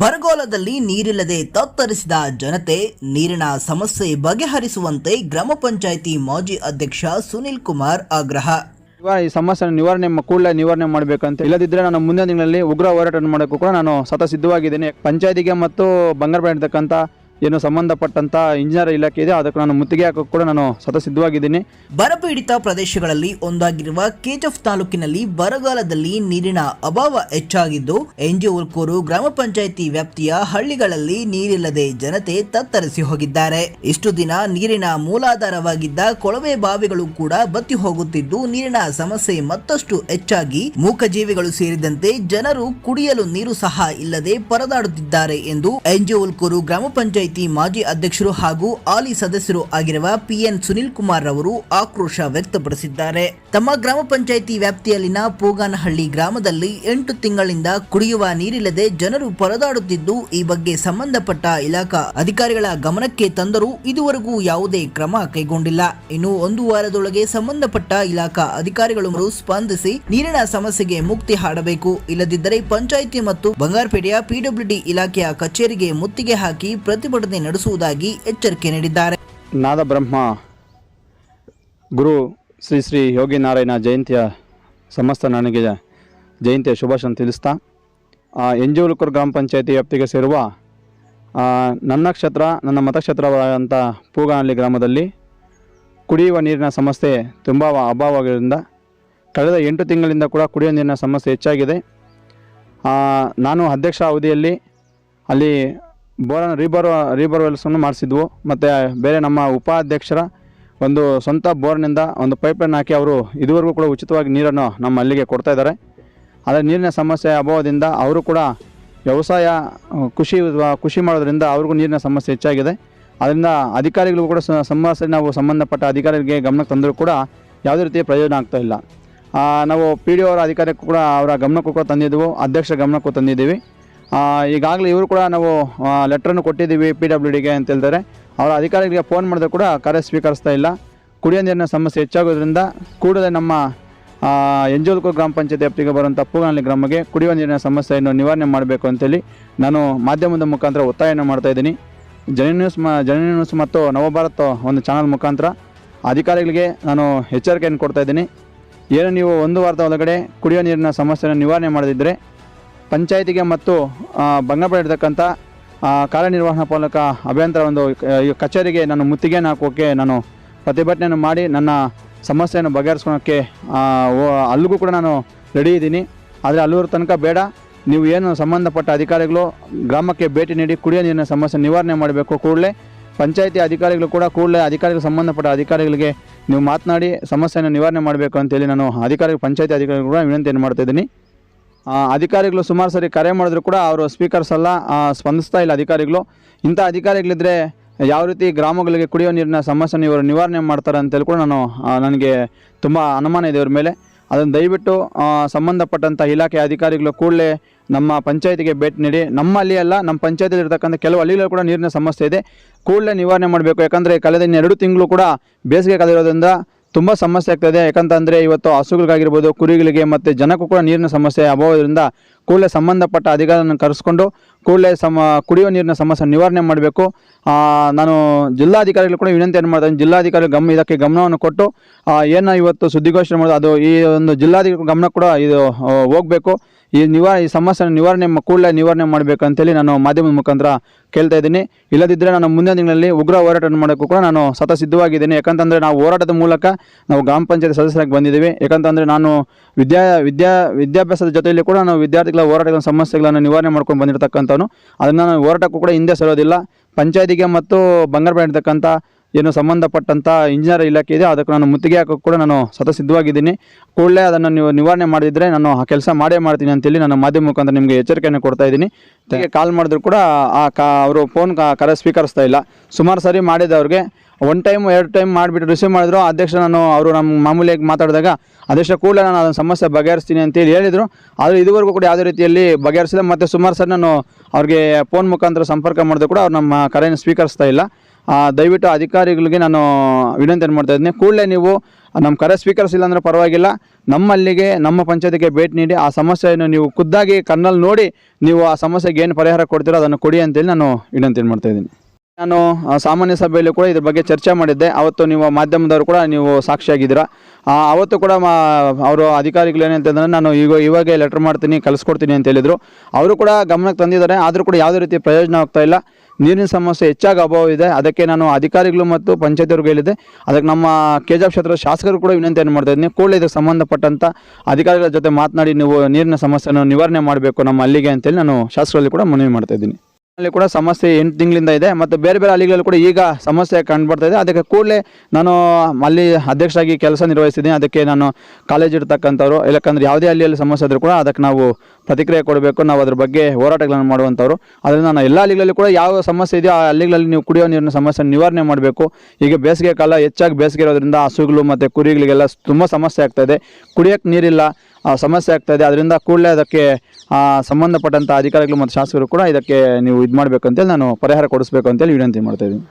ಬರಗಾಲದಲ್ಲಿ ನೀರಿಲ್ಲದೆ ತತ್ತರಿಸಿದ ಜನತೆ ನೀರಿನ ಸಮಸ್ಯೆ ಬಗೆಹರಿಸುವಂತೆ ಗ್ರಾಮ ಪಂಚಾಯಿತಿ ಮಾಜಿ ಅಧ್ಯಕ್ಷ ಸುನಿಲ್ ಕುಮಾರ್ ಆಗ್ರಹ. ಈ ಸಮಸ್ಯೆ ನಿವಾರಣೆ ಕೂಡಲೇ ನಿವಾರಣೆ ಮಾಡಬೇಕಂತ ಇಲ್ಲದಿದ್ದರೆ ನಾನು ಮುಂದಿನ ದಿನಗಳಲ್ಲಿ ಉಗ್ರ ಹೋರಾಟ ಮಾಡೋಕ್ಕೂ ಕೂಡ ನಾನು ಸತ ಸಿದ್ಧವಾಗಿದ್ದೇನೆ. ಪಂಚಾಯತಿಗೆ ಮತ್ತು ಬಂಗಾರಪೇಟೆ ಇರ್ತಕ್ಕಂಥ ಏನು ಸಂಬಂಧಪಟ್ಟಂತ ಇಂಜಿನಿಯರ್ ಇಲಾಖೆ ಇದೆ. ಅದಕ್ಕೆ ನಾನು ಮುತ್ತಿಗೆ ಹಾಕೋಕೆ ಕೂಡ ನಾನು ಸಿದ್ಧವಾಗಿದ್ದೀನಿ ಬರಪೀಡಿತ ಪ್ರದೇಶಗಳಲ್ಲಿ ಒಂದಾಗಿರುವ ಕೆಜಫ್ ತಾಲೂಕಿನಲ್ಲಿ ಬರಗಾಲದಲ್ಲಿ ನೀರಿನ ಅಭಾವ ಹೆಚ್ಚಾಗಿದ್ದು ಎನ್ಜಿ ಉಲ್ಕೂರು ಗ್ರಾಮ ಪಂಚಾಯಿತಿ ವ್ಯಾಪ್ತಿಯ ಹಳ್ಳಿಗಳಲ್ಲಿ ನೀರಿಲ್ಲದೆ ಜನತೆ ತತ್ತರಿಸಿ ಹೋಗಿದ್ದಾರೆ. ಇಷ್ಟು ದಿನ ನೀರಿನ ಮೂಲಾಧಾರವಾಗಿದ್ದ ಕೊಳವೆ ಬಾವಿಗಳು ಕೂಡ ಬತ್ತಿ ಹೋಗುತ್ತಿದ್ದು, ನೀರಿನ ಸಮಸ್ಯೆ ಮತ್ತಷ್ಟು ಹೆಚ್ಚಾಗಿ ಮೂಕಜೀವಿಗಳು ಸೇರಿದಂತೆ ಜನರು ಕುಡಿಯಲು ನೀರು ಸಹ ಇಲ್ಲದೆ ಪರದಾಡುತ್ತಿದ್ದಾರೆ ಎಂದು ಎನ್ಜಿ ಉಲ್ಕೂರು ಗ್ರಾಮ ಪಂಚಾಯಿತಿ ಮಾಜಿ ಅಧ್ಯಕ್ಷರು ಹಾಗೂ ಹಾಲಿ ಸದಸ್ಯರು ಆಗಿರುವ ಪಿಎನ್ ಸುನಿಲ್ ಕುಮಾರ್ ರವರು ಆಕ್ರೋಶ ವ್ಯಕ್ತಪಡಿಸಿದ್ದಾರೆ. ತಮ್ಮ ಗ್ರಾಮ ಪಂಚಾಯಿತಿ ವ್ಯಾಪ್ತಿಯಲ್ಲಿನ ಪೂಗಾನಹಳ್ಳಿ ಗ್ರಾಮದಲ್ಲಿ ಎಂಟು ತಿಂಗಳಿಂದ ಕುಡಿಯುವ ನೀರಿಲ್ಲದೆ ಜನರು ಪರದಾಡುತ್ತಿದ್ದು, ಈ ಬಗ್ಗೆ ಸಂಬಂಧಪಟ್ಟ ಇಲಾಖಾ ಅಧಿಕಾರಿಗಳ ಗಮನಕ್ಕೆ ತಂದರೂ ಇದುವರೆಗೂ ಯಾವುದೇ ಕ್ರಮ ಕೈಗೊಂಡಿಲ್ಲ. ಇನ್ನು ಒಂದು ವಾರದೊಳಗೆ ಸಂಬಂಧಪಟ್ಟ ಇಲಾಖಾ ಅಧಿಕಾರಿಗಳು ಸ್ಪಂದಿಸಿ ನೀರಿನ ಸಮಸ್ಯೆಗೆ ಮುಕ್ತಿ ಹಾಡಬೇಕು. ಇಲ್ಲದಿದ್ದರೆ ಪಂಚಾಯಿತಿ ಮತ್ತು ಬಂಗಾರಪೇಟೆಯ ಪಿಡಬ್ಲ್ಯೂಡಿ ಇಲಾಖೆಯ ಕಚೇರಿಗೆ ಮುತ್ತಿಗೆ ಹಾಕಿ ಪ್ರತಿಭಟನೆ ನಡೆಸುವುದಾಗಿ ಎಚ್ಚರಿಕೆ ನೀಡಿದ್ದಾರೆ. ನಾದ ಬ್ರಹ್ಮ, ಗುರು ಶ್ರೀ ಶ್ರೀ ಯೋಗಿ ನಾರಾಯಣ ಜಯಂತಿಯ ಸಮಸ್ತ ನನಗೆ ಜಯಂತಿಯ ಶುಭಾಶಯ ತಿಳಿಸ್ತಾ ಉಲ್ಕೂರು ಗ್ರಾಮ ಪಂಚಾಯತಿ ವ್ಯಾಪ್ತಿಗೆ ಸೇರುವ ನನ್ನ ಕ್ಷೇತ್ರ, ನನ್ನ ಮತಕ್ಷೇತ್ರವಾದಂಥ ಪೂಗಾನಹಳ್ಳಿ ಗ್ರಾಮದಲ್ಲಿ ಕುಡಿಯುವ ನೀರಿನ ಸಮಸ್ಯೆ ತುಂಬ ಅಭಾವವಾಗಿರೋದ್ರಿಂದ ಕಳೆದ ಎಂಟು ತಿಂಗಳಿಂದ ಕೂಡ ಕುಡಿಯುವ ನೀರಿನ ಸಮಸ್ಯೆ ಹೆಚ್ಚಾಗಿದೆ. ನಾನು ಅಧ್ಯಕ್ಷ ಅವಧಿಯಲ್ಲಿ ಅಲ್ಲಿ ಬೋರನ್ ರೀಬೋರ್ ರೀಬೋರ್ವೆಲ್ಸನ್ನು ಮಾಡಿಸಿದ್ವು. ಮತ್ತು ಬೇರೆ ನಮ್ಮ ಉಪಾಧ್ಯಕ್ಷರ ಒಂದು ಸ್ವಂತ ಬೋರ್ನಿಂದ ಒಂದು ಪೈಪ್ಲೈನ್ ಹಾಕಿ ಅವರು ಇದುವರೆಗೂ ಕೂಡ ಉಚಿತವಾಗಿ ನೀರನ್ನು ನಮ್ಮ ಅಲ್ಲಿಗೆ ಕೊಡ್ತಾ ಇದ್ದಾರೆ. ಆದರೆ ನೀರಿನ ಸಮಸ್ಯೆ ಅಭಾವದಿಂದ ಅವರು ಕೂಡ ವ್ಯವಸಾಯ, ಕೃಷಿ ಕೃಷಿ ಮಾಡೋದ್ರಿಂದ ಅವ್ರಿಗೂ ನೀರಿನ ಸಮಸ್ಯೆ ಹೆಚ್ಚಾಗಿದೆ. ಅದರಿಂದ ಅಧಿಕಾರಿಗಳಿಗೂ ಕೂಡ ಸಮಸ್ಯೆ ನಾವು ಸಂಬಂಧಪಟ್ಟ ಅಧಿಕಾರಿಗಳಿಗೆ ಗಮನಕ್ಕೆ ತಂದರೂ ಕೂಡ ಯಾವುದೇ ರೀತಿಯ ಪ್ರಯೋಜನ ಆಗ್ತಾ ಇಲ್ಲ. ನಾವು ಪಿ ಡಿ ಅವರ ಅಧಿಕಾರಕ್ಕೂ ಕೂಡ ಅವರ ಗಮನಕ್ಕೂ ಕೂಡ ತಂದಿದ್ದೆವು. ಅಧ್ಯಕ್ಷರ ಗಮನಕ್ಕೂ ತಂದಿದ್ದೀವಿ. ಈಗಾಗಲೇ ಇವರು ಕೂಡ ನಾವು ಲೆಟ್ರನ್ನು ಕೊಟ್ಟಿದ್ದೀವಿ ಪಿ ಡಬ್ಲ್ಯೂ ಡಿಗೆ ಅಂತ ಹೇಳ್ತಾರೆ. ಅವರ ಅಧಿಕಾರಿಗಳಿಗೆ ಫೋನ್ ಮಾಡಿದ್ರೆ ಕೂಡ ಕಾರ್ಯ ಸ್ವೀಕರಿಸ್ತಾ ಇಲ್ಲ. ಕುಡಿಯೋ ನೀರಿನ ಸಮಸ್ಯೆ ಹೆಚ್ಚಾಗೋದ್ರಿಂದ ಕೂಡಲೇ ನಮ್ಮ ಎಂಜೋಲ್ಕೂರು ಗ್ರಾಮ ಪಂಚಾಯತ್ ವ್ಯಾಪ್ತಿಗೆ ಬರುವಂಥ ಪೂಗನಹಳ್ಳಿ ಗ್ರಾಮಕ್ಕೆ ಕುಡಿಯುವ ನೀರಿನ ಸಮಸ್ಯೆಯನ್ನು ನಿವಾರಣೆ ಮಾಡಬೇಕು ಅಂತೇಳಿ ನಾನು ಮಾಧ್ಯಮದ ಮುಖಾಂತರ ಒತ್ತಾಯನ ಮಾಡ್ತಾ ಇದ್ದೀನಿ. ಜನ ನ್ಯೂಸ್ ಮ, ಜನ ನ್ಯೂಸ್ ಮತ್ತು ನವಭಾರತ್ ಒಂದು ಚಾನಲ್ ಮುಖಾಂತರ ಅಧಿಕಾರಿಗಳಿಗೆ ನಾನು ಎಚ್ಚರಿಕೆಯನ್ನು ಕೊಡ್ತಾ ಇದ್ದೀನಿ. ಏನು ನೀವು ಒಂದು ವಾರದ ಒಳಗಡೆ ಕುಡಿಯೋ ನೀರಿನ ಸಮಸ್ಯೆಯನ್ನು ನಿವಾರಣೆ ಮಾಡದಿದ್ದರೆ ಪಂಚಾಯತಿಗೆ ಮತ್ತು ಆ, ಕಾರ್ಯನಿರ್ವಹಣಾ ಪಾಲಕ ಅಭಿಯಂತರ ಒಂದು ಕಚೇರಿಗೆ ನಾನು ಮುತ್ತಿಗೆಯನ್ನು ಹಾಕೋಕ್ಕೆ ನಾನು ಪ್ರತಿಭಟನೆಯನ್ನು ಮಾಡಿ ನನ್ನ ಸಮಸ್ಯೆಯನ್ನು ಬಗೆಹರಿಸ್ಕೊಳೋಕ್ಕೆ ಅಲ್ಲಿಗೂ ಕೂಡ ನಾನು ರೆಡಿ ಇದ್ದೀನಿ. ಆದರೆ ಅಲ್ಲಿವರ ತನಕ ಬೇಡ. ನೀವು ಏನು ಸಂಬಂಧಪಟ್ಟ ಅಧಿಕಾರಿಗಳು ಗ್ರಾಮಕ್ಕೆ ಭೇಟಿ ನೀಡಿ ಕುಡಿಯೋ ನೀರಿನ ಸಮಸ್ಯೆ ನಿವಾರಣೆ ಮಾಡಬೇಕು ಕೂಡಲೇ. ಪಂಚಾಯತಿ ಅಧಿಕಾರಿಗಳು ಕೂಡ ಕೂಡಲೇ ಅಧಿಕಾರಿಗಳು ಸಂಬಂಧಪಟ್ಟ ಅಧಿಕಾರಿಗಳಿಗೆ ನೀವು ಮಾತನಾಡಿ ಸಮಸ್ಯೆಯನ್ನು ನಿವಾರಣೆ ಮಾಡಬೇಕು ಅಂತೇಳಿ ನಾನು ಅಧಿಕಾರಿ ಪಂಚಾಯತಿ ಅಧಿಕಾರಿಗಳು ಕೂಡ ವಿನಂತಿಯನ್ನು ಮಾಡ್ತಾ ಇದ್ದೀನಿ. ಆ, ಅಧಿಕಾರಿಗಳು ಸುಮಾರು ಸರಿ ಕರೆ ಮಾಡಿದ್ರು ಕೂಡ ಅವರು ಸ್ಪೀಕರ್ಸ್ ಎಲ್ಲ ಸ್ಪಂದಿಸ್ತಾ ಇಲ್ಲ ಅಧಿಕಾರಿಗಳು. ಇಂಥ ಅಧಿಕಾರಿಗಳಿದ್ದರೆ ಯಾವ ರೀತಿ ಗ್ರಾಮಗಳಿಗೆ ಕುಡಿಯೋ ನೀರಿನ ಸಮಸ್ಯೆನ ಇವರು ನಿವಾರಣೆ ಮಾಡ್ತಾರೆ ಅಂತೇಳಿ ಕೂಡ ನಾನು ನನಗೆ ತುಂಬ ಅನುಮಾನ ಇದೆ ಇವ್ರ ಮೇಲೆ. ಅದನ್ನು ದಯವಿಟ್ಟು ಸಂಬಂಧಪಟ್ಟಂಥ ಇಲಾಖೆ ಅಧಿಕಾರಿಗಳು ಕೂಡಲೇ ನಮ್ಮ ಪಂಚಾಯತಿಗೆ ಭೇಟಿ ನೀಡಿ. ನಮ್ಮ ಅಲ್ಲಿ ಅಲ್ಲ, ನಮ್ಮ ಪಂಚಾಯತಿಯಲ್ಲಿ ಇರ್ತಕ್ಕಂಥ ಕೆಲವು ಹಳ್ಳಿಗಳು ಕೂಡ ನೀರಿನ ಸಮಸ್ಯೆ ಇದೆ. ಕೂಡಲೇ ನಿವಾರಣೆ ಮಾಡಬೇಕು. ಯಾಕಂದರೆ ಕಳೆದ ಇನ್ನೆರಡು ತಿಂಗಳು ಕೂಡ ಬೇಸಿಗೆ ಕಾಲಿರೋದ್ರಿಂದ ತುಂಬ ಸಮಸ್ಯೆ ಆಗ್ತದೆ. ಯಾಕಂತಂದರೆ ಇವತ್ತು ಹಸುಗಳಿಗಾಗಿರ್ಬೋದು, ಕುರಿಗಳಿಗೆ ಮತ್ತು ಜನಕ್ಕೂ ಕೂಡ ನೀರಿನ ಸಮಸ್ಯೆ ಅಭಾವದಿಂದ ಕೂಡಲೇ ಸಂಬಂಧಪಟ್ಟ ಅಧಿಕಾರಿಗಳನ್ನು ಕರೆಸ್ಕೊಂಡು ಕೂಡಲೇ ಸಮ, ಕುಡಿಯುವ ನೀರಿನ ಸಮಸ್ಯೆ ನಿವಾರಣೆ ಮಾಡಬೇಕು. ನಾನು ಜಿಲ್ಲಾಧಿಕಾರಿಗಳು ಕೂಡ ವಿನಂತಿಯನ್ನು ಮಾಡ್ತೀನಿ, ಜಿಲ್ಲಾಧಿಕಾರಿಗಳು ಗಮ, ಇದಕ್ಕೆ ಗಮನವನ್ನು ಕೊಟ್ಟು ಏನು ಇವತ್ತು ಸುದ್ದಿಗೋಷ್ಠಿ ಮಾಡೋದು ಅದು ಈ ಒಂದು ಜಿಲ್ಲಾಧಿಕಾರಿ ಗಮನ ಕೂಡ ಇದು ಹೋಗಬೇಕು. ಈ ನಿವಾರ, ಈ ಸಮಸ್ಯೆನ ನಿವಾರಣೆ ಕೂಡಲೇ ನಿವಾರಣೆ ಮಾಡಬೇಕಂತೇಳಿ ನಾನು ಮಾಧ್ಯಮದ ಮುಖಾಂತರ ಕೇಳ್ತಾ ಇದ್ದೀನಿ. ಇಲ್ಲದಿದ್ದರೆ ನಾನು ಮುಂದಿನ ದಿನಗಳಲ್ಲಿ ಉಗ್ರ ಹೋರಾಟವನ್ನು ಮಾಡೋಕ್ಕೂ ಕೂಡ ನಾನು ಸತ ಸಿದ್ಧವಾಗಿದ್ದೀನಿ ಯಾಕಂತಂದರೆ ನಾವು ಹೋರಾಟದ ಮೂಲಕ ನಾವು ಗ್ರಾಮ ಪಂಚಾಯತ್ ಸದಸ್ಯರಾಗಿ ಬಂದಿದ್ದೀವಿ. ಯಾಕಂತಂದರೆ ನಾನು ವಿದ್ಯಾ ವಿದ್ಯಾ, ವಿದ್ಯಾಭ್ಯಾಸದ ಜೊತೆಯಲ್ಲಿ ಕೂಡ ನಾವು ವಿದ್ಯಾರ್ಥಿಗಳ ಹೋರಾಟಗಳ ಸಮಸ್ಯೆಗಳನ್ನು ನಿವಾರಣೆ ಮಾಡ್ಕೊಂಡು ಬಂದಿರತಕ್ಕಂಥವನು. ಅದನ್ನು ನಾನು ಹೋರಾಟಕ್ಕೂ ಕೂಡ ಹಿಂದೆ ಸರೋದಿಲ್ಲ. ಪಂಚಾಯತಿಗೆ ಮತ್ತು ಬಂಗಾರಪೇಟೆ ಇರ್ತಕ್ಕಂಥ ಏನು ಸಂಬಂಧಪಟ್ಟಂಥ ಇಂಜಿನಿಯರ್ ಇಲಾಖೆ ಇದೆ ಅದಕ್ಕೆ ನಾನು ಮುತ್ತಿಗೆ ಹಾಕೋಕೆ ಕೂಡ ನಾನು ಸತ ಸಿದ್ಧವಾಗಿದ್ದೀನಿ ಕೂಡಲೇ ಅದನ್ನು ನೀವು ನಿವಾರಣೆ ಮಾಡಿದರೆ ನಾನು ಆ ಕೆಲಸ ಮಾಡೇ ಮಾಡ್ತೀನಿ ಅಂತೇಳಿ ನಾನು ಮಾಧ್ಯಮ ಮುಖಾಂತರ ನಿಮಗೆ ಎಚ್ಚರಿಕೆಯನ್ನು ಕೊಡ್ತಾ ಇದ್ದೀನಿ. ಹಾಗೆ ಕಾಲ್ ಮಾಡಿದ್ರು ಕೂಡ ಆ ಕಾ ಅವರು ಫೋನ್ ಕರೆ ಸ್ವೀಕರಿಸ್ತಾ ಇಲ್ಲ. ಸುಮಾರು ಸರಿ ಮಾಡಿದೆ ಅವ್ರಿಗೆ. ಒನ್ ಟೈಮ್ ಎರಡು ಟೈಮ್ ಮಾಡಿಬಿಟ್ಟು ರಿಸೀವ್ ಮಾಡಿದ್ರು. ಅಧ್ಯಕ್ಷ ನಾನು ಅವರು ನಮ್ಮ ಮಾಮೂಲಿಯಾಗಿ ಮಾತಾಡಿದಾಗ ಅಧ್ಯಕ್ಷ ಕೂಡಲೇ ನಾನು ಅದನ್ನು ಸಮಸ್ಯೆ ಬಗೆಹರಿಸ್ತೀನಿ ಅಂತೇಳಿ ಹೇಳಿದರು. ಆದರೆ ಇದುವರೆಗೂ ಕೂಡ ಯಾವುದೇ ರೀತಿಯಲ್ಲಿ ಬಗೆಹರಿಸಿಲ್ಲ. ಮತ್ತು ಸುಮಾರು ಸರಿ ನಾನು ಅವ್ರಿಗೆ ಫೋನ್ ಮುಖಾಂತರ ಸಂಪರ್ಕ ಮಾಡಿದ್ರು ಕೂಡ ಅವ್ರು ನಮ್ಮ ಕರೆಯನ್ನು ಸ್ವೀಕರಿಸ್ತಾ ಇಲ್ಲ. ದಯವಿಟ್ಟು ಅಧಿಕಾರಿಗಳಿಗೆ ನಾನು ವಿನಂತಿಯನ್ನು ಮಾಡ್ತಾ ಇದ್ದೀನಿ. ಕೂಡಲೇ ನೀವು ನಮ್ಮ ಕರೆ ಸ್ವೀಕರಿಸಿಲ್ಲ ಅಂದರೆ ಪರವಾಗಿಲ್ಲ. ನಮ್ಮಲ್ಲಿಗೆ, ನಮ್ಮ ಪಂಚಾಯತಿಗೆ ಭೇಟಿ ನೀಡಿ ಆ ಸಮಸ್ಯೆಯನ್ನು ನೀವು ಖುದ್ದಾಗಿ ಕಣ್ಣಲ್ಲಿ ನೋಡಿ ನೀವು ಆ ಸಮಸ್ಯೆಗೆ ಏನು ಪರಿಹಾರ ಕೊಡ್ತೀರೋ ಅದನ್ನು ಕೊಡಿ ಅಂತೇಳಿ ನಾನು ವಿನಂತಿ ಮಾಡ್ತಾ ಇದ್ದೀನಿ. ನಾನು ಸಾಮಾನ್ಯ ಸಭೆಯಲ್ಲಿ ಕೂಡ ಇದ್ರ ಬಗ್ಗೆ ಚರ್ಚೆ ಮಾಡಿದ್ದೆ. ಅವತ್ತು ನೀವು ಮಾಧ್ಯಮದವರು ಕೂಡ ನೀವು ಸಾಕ್ಷಿಯಾಗಿದ್ದೀರಾ. ಅವತ್ತು ಕೂಡ ಮಾ, ಅವರು ಅಧಿಕಾರಿಗಳು ಏನಂತಂದ್ರೆ ನಾನು ಈಗ, ಇವಾಗೆ ಲೆಟ್ರ್ ಮಾಡ್ತೀನಿ ಕಲಿಸ್ಕೊಡ್ತೀನಿ ಅಂತ ಹೇಳಿದರು. ಅವರು ಕೂಡ ಗಮನಕ್ಕೆ ತಂದಿದ್ದಾರೆ. ಆದರೂ ಕೂಡ ಯಾವುದೇ ರೀತಿ ಪ್ರಯೋಜನ ಆಗ್ತಾ ಇಲ್ಲ. ನೀರಿನ ಸಮಸ್ಯೆ ಹೆಚ್ಚಾಗಿ ಅಭಾವ ಇದೆ. ಅದಕ್ಕೆ ನಾನು ಅಧಿಕಾರಿಗಳು ಮತ್ತು ಪಂಚಾಯತಿಯವ್ರಿಗೆ ಹೇಳಿದೆ. ಅದಕ್ಕೆ ನಮ್ಮ ಕೆಜಾಬ್ ಕ್ಷೇತ್ರದ ಶಾಸಕರು ಕೂಡ ವಿನಂತಿಯನ್ನು ಮಾಡ್ತಾ ಇದ್ದೀನಿ. ಕೂಡಲೇ ಇದಕ್ಕೆ ಸಂಬಂಧಪಟ್ಟಂಥ ಅಧಿಕಾರಿಗಳ ಜೊತೆ ಮಾತನಾಡಿ ನೀವು ನೀರಿನ ಸಮಸ್ಯೆಯನ್ನು ನಿವಾರಣೆ ಮಾಡಬೇಕು ನಮ್ಮ ಅಲ್ಲಿಗೆ ಅಂತೇಳಿ ನಾನು ಶಾಸಕರಲ್ಲಿ ಕೂಡ ಮನವಿ ಮಾಡ್ತಾ ಇದ್ದೀನಿ. ಅಲ್ಲಿ ಕೂಡ ಸಮಸ್ಯೆ ಎಂಟು ತಿಂಗಳಿಂದ ಇದೆ. ಮತ್ತು ಬೇರೆ ಬೇರೆ ಹಳ್ಳಿಗಳಲ್ಲಿ ಕೂಡ ಈಗ ಸಮಸ್ಯೆ ಕಂಡುಬರ್ತಾ ಇದೆ. ಅದಕ್ಕೆ ಕೂಡಲೇ ನಾನು ಅಲ್ಲಿ ಅಧ್ಯಕ್ಷರಾಗಿ ಕೆಲಸ ನಿರ್ವಹಿಸಿದ್ದೀನಿ. ಅದಕ್ಕೆ ನಾನು ಕಾಲೇಜ್ ಇರ್ತಕ್ಕಂಥವ್ರು ಯಾಕಂದರೆ ಯಾವುದೇ ಹಳ್ಳಿಯಲ್ಲಿ ಸಮಸ್ಯೆ ಆದರೂ ಕೂಡ ಅದಕ್ಕೆ ನಾವು ಪ್ರತಿಕ್ರಿಯೆ ಕೊಡಬೇಕು ನಾವು ಅದ್ರ ಬಗ್ಗೆ ಹೋರಾಟಗಳನ್ನು ಮಾಡುವಂಥವ್ರು. ಅದರಿಂದ ನಾನು ಎಲ್ಲ ಹಳ್ಳಿಗಳಲ್ಲಿ ಕೂಡ ಯಾವ ಸಮಸ್ಯೆ ಇದೆಯೋ ಆ ಹಳ್ಳಿಗಳಲ್ಲಿ ನೀವು ಕುಡಿಯೋ ನೀರಿನ ಸಮಸ್ಯೆ ನಿವಾರಣೆ ಮಾಡಬೇಕು. ಈಗ ಬೇಸಿಗೆ ಕಾಲ ಹೆಚ್ಚಾಗಿ ಬೇಸಿಗೆ ಇರೋದ್ರಿಂದ ಹಸುಗಳು ಮತ್ತು ಕುರಿಗಳಿಗೆಲ್ಲ ತುಂಬ ಸಮಸ್ಯೆ ಆಗ್ತಾಯಿದೆ ಕುಡಿಯೋಕ್ಕೆ ನೀರಿಲ್ಲ. ಸಮಸ್ಯೆ ಆಗ್ತಾಯಿದೆ ಅದರಿಂದ ಕೂಡಲೇ ಅದಕ್ಕೆ ಸಂಬಂಧಪಟ್ಟಂಥ ಅಧಿಕಾರಿಗಳು ಮತ್ತು ಶಾಸಕರು ಕೂಡ ಇದಕ್ಕೆ ನೀವು ಇದು ಮಾಡಬೇಕು ಅಂತೇಳಿ ನಾನು ಪರಿಹಾರ ಕೊಡಿಸ್ಬೇಕು ಅಂತೇಳಿ ವಿನಂತಿ ಮಾಡ್ತಾ ಇದ್ದೀನಿ.